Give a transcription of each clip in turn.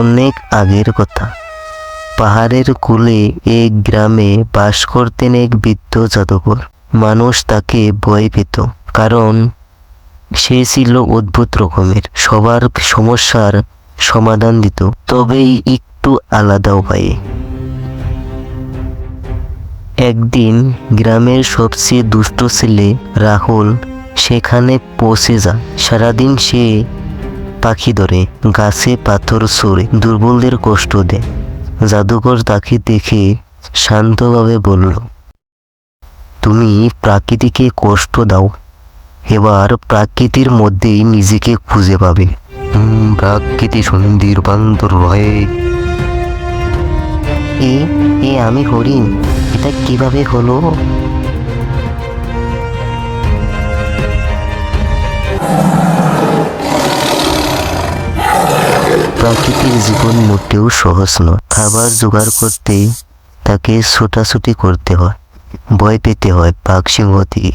অনেক আগের কথা। পাহাড়ের কোলে এক গ্রামে বাস করতেন এক বৃদ্ধ জাদুকর মানুষ তাকে ভয় পেত, কারণ সে ছিল অদ্ভুত রকমের। সবার সমস্যার সমাধান দিত, তবেই একটু আলাদা উপায়ে। একদিন গ্রামের সবচেয়ে দুষ্ট ছেলে রাহুল সেখানে পৌঁছে যায়। সারাদিন সে পাখি ধরে গাছে পাথর সরে দুর্বলদের কষ্ট দেয়। জাদুকর তাকে দেখে শান্তভাবে বলল তুমি প্রাকৃতিকে কষ্ট দাও এবার প্রাকৃতির মধ্যেই নিজেকে খুঁজে পাবে। প্রাকৃতি সন্ধির বান্দর রয়ে। এ এ আমি হরিণ এটা কীভাবে হলো? প্রাকৃতিক জীবন মোটেও সহজ নয়। খাবার জোগাড় করতে তাকে ছোটাছুটি করতে হয়, ভয় পেতে হয় বাঘ সিংহ থেকে।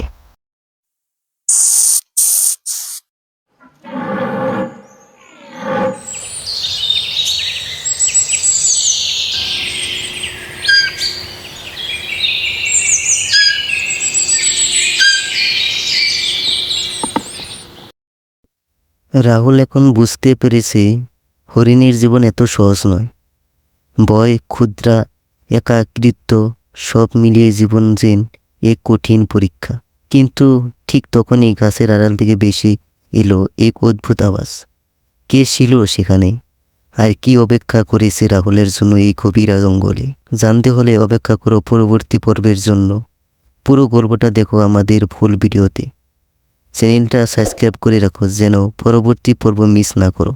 রাহুল এখন বুঝতে পেরেছে হরিণের জীবন এত সহজ নয়। ভয় ক্ষুদ্রা, একাকৃত্ব সব মিলিয়ে জীবন যেন এক কঠিন পরীক্ষা। কিন্তু ঠিক তখনই গাছের আড়াল থেকে বেশি এলো এক অদ্ভুত আওয়াজ। কে ছিল সেখানে? আর কি অপেক্ষা করেছে রাহুলের জন্য এই কবিরা জঙ্গলে? জানতে হলে অপেক্ষা করো পরবর্তী পর্বের জন্য। পুরো গল্পটা দেখো আমাদের ফুল ভিডিওতে। চ্যানেলটা সাবস্ক্রাইব করে রাখো যেন পরবর্তী পর্ব মিস না করো।